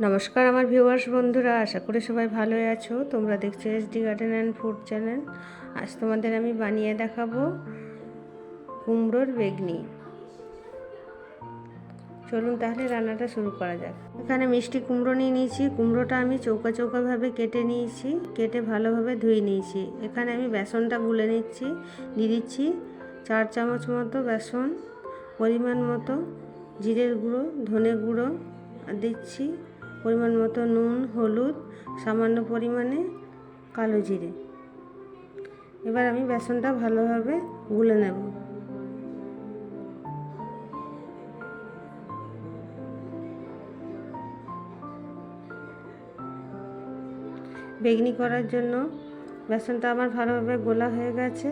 নমস্কার আমার ভিউয়ার্স বন্ধুরা, আশা করি সবাই ভালোই আছো। তোমরা দেখছ SD garden and food channel আজ তোমাদের আমি বানিয়ে দেখাবো কুমড়োর বেগনি। চলুন তাহলে রান্নাটা শুরু করা যাক। এখানে মিষ্টি কুমড়ো নিয়ে নিয়েছি। কুমড়োটা আমি চৌকা চৌকাভাবে কেটে নিয়েছি। কেটে ভালোভাবে ধুয়ে নিয়েছি। এখানে আমি বেসনটা গুলে নিচ্ছি। দিয়ে দিচ্ছি চার চামচ মতো বেসন, পরিমাণ মতো জিরের গুঁড়ো, ধনে গুঁড়ো দিচ্ছি পরিমাণ মতো নুন, হলুদ, সামান্য পরিমাণে কালো জিরে। এবার আমি বেসনটা ভালোভাবে গুলে নেব। বেগনি করার জন্য বেসনটা আমার ভালোভাবে গোলা হয়ে গেছে।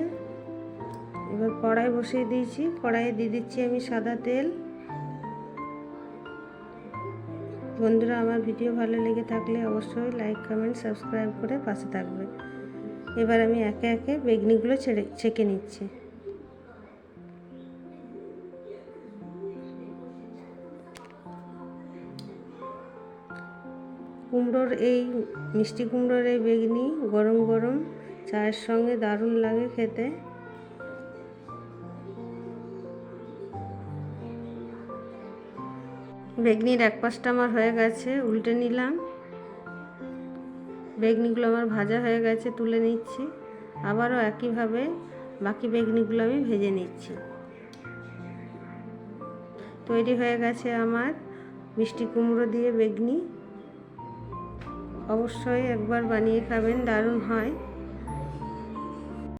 এবার কড়াই বসিয়ে দিয়েছি। কড়াইয়ে দিয়ে দিচ্ছি আমি সাদা তেল। বন্ধুরা, আমার ভিডিও ভালো লেগে থাকলে অবশ্যই লাইক কমেন্ট সাবস্ক্রাইব করে পাশে থাকবে। এবার আমি একে একে বেগনিগুলো ছেড়ে, ছেঁকে নিচ্ছি। কুমড়োর এই মিষ্টি কুমড়োর এই বেগনি গরম গরম, চায়ের সঙ্গে দারুণ লাগে খেতে। বেগনির এক পাশটা আমার হয়ে গেছে, উল্টে নিলাম। বেগনিগুলো আমার ভাজা হয়ে গেছে, তুলে নিচ্ছি। আবারও একইভাবে বাকি বেগনিগুলো আমি ভেজে নিচ্ছি। তৈরি হয়ে গেছে আমার মিষ্টি কুমড়ো দিয়ে বেগনি। অবশ্যই একবার বানিয়ে খাবেন, দারুণ হয়।